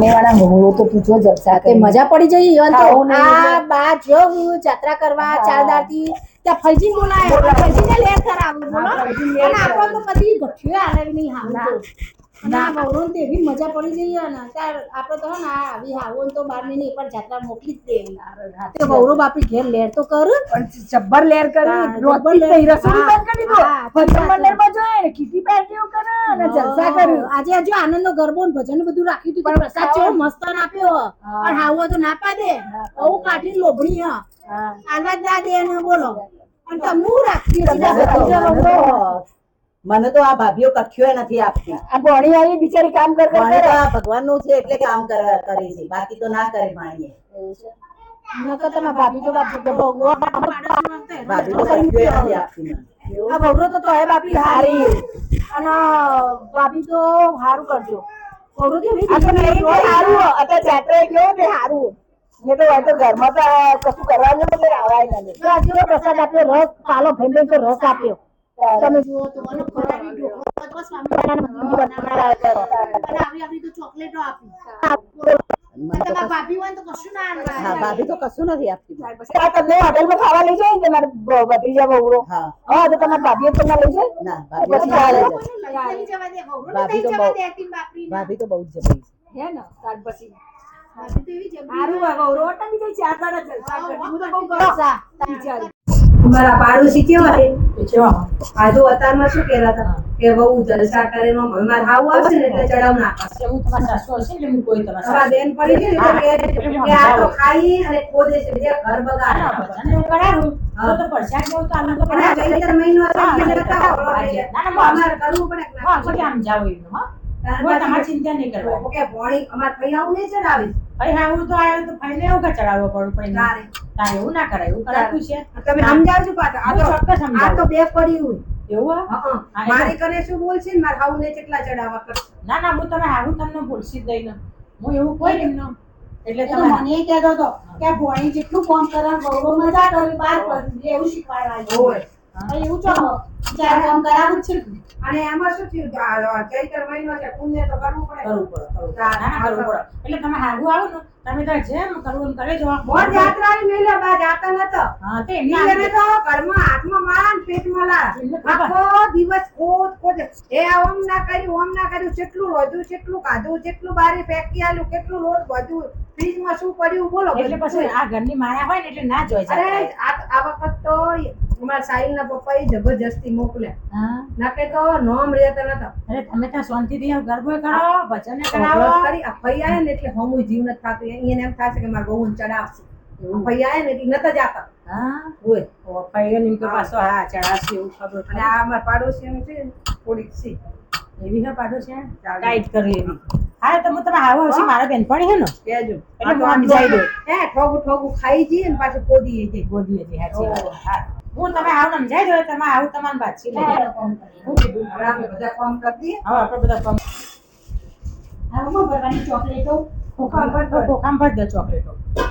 સામેવાળા મોહરો તો પૂછો જલસા તે મજા પડી જઈ ઈવન તો આ બા જો હું જાત્રા કરવા હા. ચાર દાડથી ત્યાં ફરજી બોલાય ફરજીને લેર કરાવું બોલો. અને આપણો તો બધી ગઠિયો આવે નહીં હાવ ના. તો એવી મજા પડી જઈ ને આપણે તો ને આવી હાવોને તો બાર મહિને એકવાર જાત્રા મોકલી જ બાપી ઘેર લેર તો કર. પણ જબ્બર લેર કરી હા, રોજ લેર. રસોઈ બંધ કરી દીધો. હા, ભજન મંડળમાં જોઈએ ને કીટી પાર્ટીઓ કરે અને જલસા કર્યું આજે હજુ આનંદનો ગરબો ને ભજન બધું રાખ્યું હતું પણ પ્રસાદ ચેવો મસ્ત આપ્યો પણ હાવો તો ના પાડે. બહુ કાઠી લોભણી હ. આલવા દે એને બોલો. અને રાખતી તમે તો- મને તો આ ભાભીઓ કઠ્યો નથી આપતી. આ ભણી વાળી બિચારી કામ કરે કર તો આ ભગવાનનું છે એટલે કામ કર- કરે છે. બાકી તો ના કરે માણીએ. નકર તમારા ભાભી તો બાપુ તો ભગવો. ભાભી તો કઠ્યો નથી આપતી આ ભગવો તો તોય બાપી હારી. અને ભાભી તો હારું કરજો. ભગવો તો તો હારું. અત્યારે જાત્રાએ ગયો ને હારું. મેં તો ઘરમાં તો કશું કરવાનું એટલે આવાય નહીં. તો પ્રસાદ આપ્યો? રસ પાલો તો રસ આપ્યો. તમે જુઓ તો અને ફરાળી ઢોકળો તો સ્વામિનારાયણ અને આવી આવી તો ચોકલેટો આપી. મને ભાભી હોય તો કશું ના હા ભાભી તો કશું નથી આપતી. આ તમને હોટલમાં ખાવા લઈ જાય ને તમારે ભત્રીજા બહુરો? હા. હા તો તમારા ભાભીઓ તમને લઈ જાય? ના ભાભી તો. ભાભી તો બહુ જ જબરી છે. હે ને ત્યાર પછી. ભાભી મારા પાડોશી કેવા છે? આજુ અતારમાં શું કહેતા હતા? કે બહુ જલસા કરે ને હવે હાવ આવશે ને એટલે ચડાવ નાખશે તમારા બેન પડી છે ને કે કે આ તો ખાઈ અને ખોદે છે બીજા ઘર બગાડે. અને આ ચૈતર મહિનો છે એટલે નતા ખવડાવે છે. કરવું પડે? ચિંતા નહીં કરવા ઓકે ભોણી અમારે કઈ આવું નહીં ચડાવી? ભાઈ હા હું તો આવ્યો તો ભાઈને એવું કે ચડાવવો પડું પણ તારે એવું ના કરાય એવું કરાતું છે? તમે સમજાવજો પાછા. આ તો ચોક્કસ આ તો બે પડ્યું એવું હે? મારી કને શું બોલશે ને? મારે હાવ ને કેટલા ચડાવવા કર ના ના હું તમે હાઉ તમને ભૂલશી દઈ ને. હું એવું કોઈ ને. એટલે તમે મને કહેતો તો કે ભોણી જેટલું કામ કરવા બહુ મજા કરી બાર પર એવું શીખવાડવા હોય. એવું ચો ચાર કામ કરાવું છે અને એમાં શું થયું? આ- આ ચૈતર મહિનો છે પુણ્ય તો કરવું પડે. કરવું પડે ના, ના ના કરવું પડે. એટલે તમે હારું આવો ને તમે તો જેમ કરવું એમ કરે જો મોર જાત્રા મેલે બા જાતા નતો. હા તે એને તો ઘરમાં હાથમાં મારા ને પેટમાં લા આખો દિવસ ખોદ એ ઓમ ના કર્યું ઓમ ના કર્યું કેટલું રોજું કેટલું કાધું કેટલું બારી ફેંકી આલું કેટલું લોટ બધું ફ્રીજમાં શું પડ્યું બોલો. એટલે પછી આ ઘરની માયા હોય ને એટલે ના જોઈ જાય આ આ વખત તો અમારા સાહિલ ના પપ્પાએ જબરજસ્તી મોકલ્યા. નકે તો નોમ રહેતા નતા. અરે તમે ત્યાં શાંતિથી ગરબો કરાવો ભજન કરાવો. કરી આ ફઈ ને એટલે હમુય જીવ નથી થાતું. એને એમ થશે કે મારા બહુ ચડાવશે. ફઈ આયા ને એટલે નતા જાતા. હા. હોય પાછો ચડાશે એવું ખબર અને આ અમારા પાડોશી છે થોડીક એવી હે પાડો ટાઈટ કરી એવી હા તો હું તમે આવો હશે મારા બેનપણી હે ને? કહેજો એટલે હું આમ જઈ હે ઠોગું ઠોગું ખાઈ જઈએ ને પાછું કોદીએ જઈએ. ગોદી જઈએ હા. હું તમે આવો ને સમજાઈ દો તમે આવું તમારે કીધું હવે બધા કામ કરી હા આપણે બધા કામ આવું ભરવાની ચોકલેટો ખોખામ ભર દો ચોકલેટો